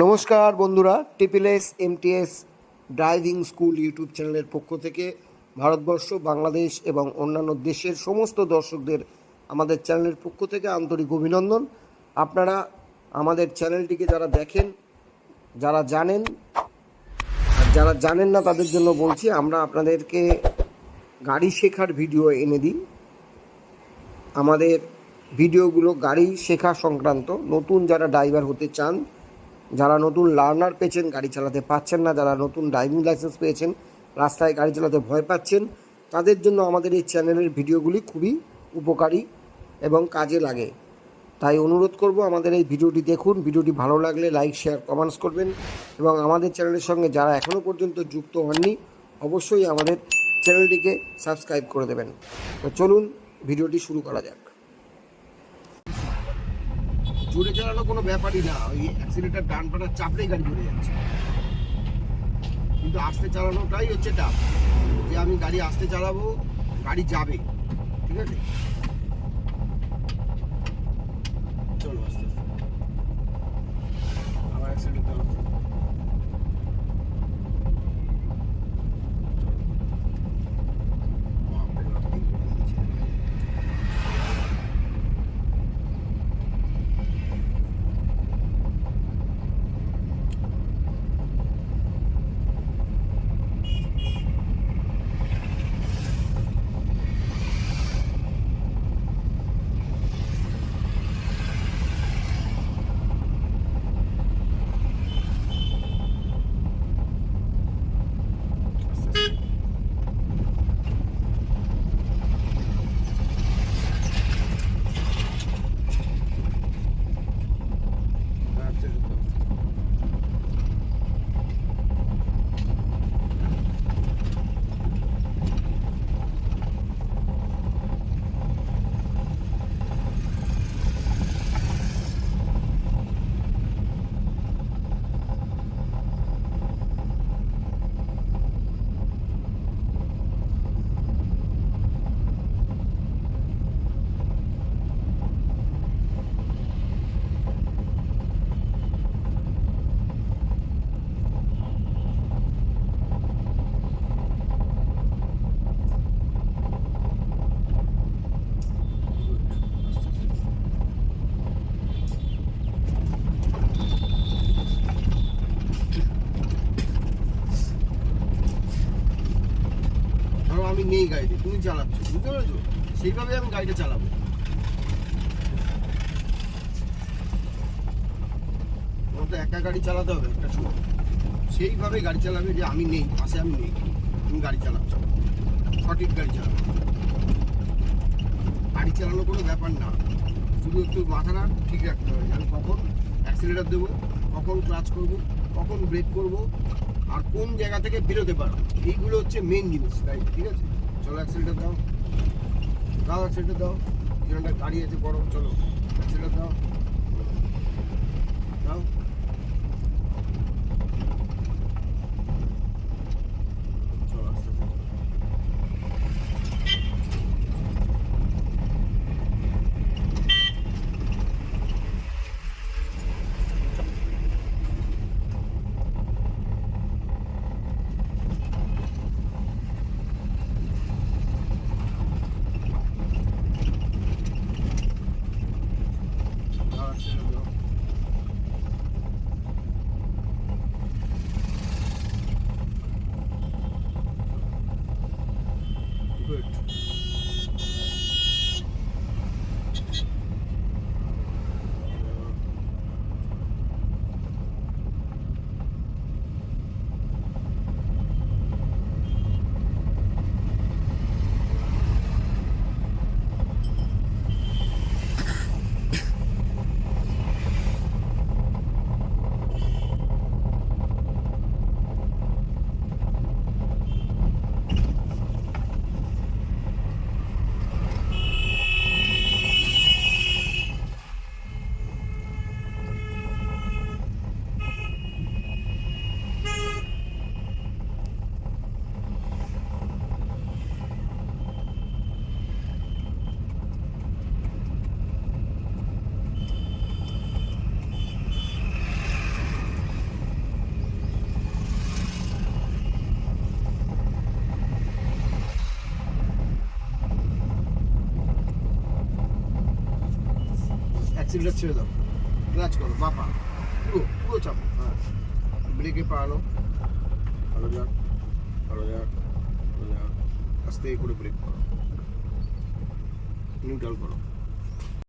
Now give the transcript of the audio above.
নমস্কার বন্ধুরা TPS MTS driving school YouTube চ্যানেলের পক্ষ থেকে ভারতবর্ষ, বাংলাদেশ এবং অন্যান্য দেশের সমস্ত দর্শকদের আমাদের চ্যানেলের পক্ষ থেকে আন্তরিক অভিনন্দন। আপনারা আমাদের চ্যানেলটিকে যারা দেখেন, যারা জানেন, আর যারা জানেন না তাদের জন্য বলছি, আমরা আপনাদেরকে গাড়ি শেখার ভিডিও এনে দিই। আমাদের ভিডিওগুলো গাড়ি শেখা সংক্রান্ত, নতুন যারা ড্রাইভার হতে চান যারা নতুন লার্নার পেয়েছেন, গাড়ি চালাতে পাচ্ছেন না, যারা নতুন ড্রাইভিং লাইসেন্স পেয়েছেন, রাস্তায় গাড়ি চালাতে ভয় পাচ্ছেন, তাদের জন্য আমাদের এই চ্যানেলের ভিডিওগুলি খুবই উপকারী এবং কাজে লাগে। তাই অনুরোধ করব আমাদের এই ভিডিওটি দেখুন, ভিডিওটি ভালো লাগলে লাইক, শেয়ার, কমেন্টস করবেন এবং আমাদের চ্যানেলের সঙ্গে যারা এখনও পর্যন্ত যুক্ত হননি, অবশ্যই আমাদের চ্যানেলটিকে সাবস্ক্রাইব করে দেবেন। তো চলুন, ভিডিওটি শুরু করা যাক। জোরে চালানো কোনো ব্যাপারই না। ওই অ্যাক্সিডেন্টের ডান পাটা চাপলেই গাড়ি চলে যাচ্ছে। কিন্তু আস্তে চালানোটাই হচ্ছে টাফ যে আমি গাড়ি আস্তে চালাবো, গাড়ি যাবে। ঠিক আছে? চলো আস্তে আস্তে। অ্যাক্সিলেটার দাও বাপরে বাপ, কি করে দিয়েছে। আস্তে আস্তে। আচ্ছা, ধরো আমি নেই গাড়িতে, তুমি চালাচ্ছ, বুঝতে পেরেছ? সেইভাবে আমি গাড়িটা চালাবো। তোমার তো একা গাড়ি চালাতে হবে, একটা সময় সেইভাবে গাড়ি চালাবে যে আমি নেই, পাশে আমি নেই। তুমি গাড়ি চালাচ্ছ। সঠিক গাড়ি চালাবে। গাড়ি চালানো কোনো ব্যাপার না। শুধু একটু মাথাটা ঠিক রাখতে হবে। আমি কখন অ্যাক্সিলেটার দেবো, কখন ক্লাচ করব, কখন ব্রেক করব, আর কোন জায়গা থেকে বেরোতে পারো এইগুলো হচ্ছে মেন জিনিস তাই ঠিক আছে? চলো অ্যাক্সিলেটার দাও। দাও অ্যাক্সিলেটার দাও। কিরণটা গাড়ি আছে বড় চলো। অ্যাক্সিলেটার দাও। দাও। অ্যাক্সিলেটার ছেড়ে দাও। ক্লাচ করো, বাপা। পুরো পুরো চাপো। হ্যাঁ। ব্রেকে পাড়ানো ভালো যাক ভালো যাক ভালো যাক। আস্তে করে ব্রেক করো। নিউট্রাল করো।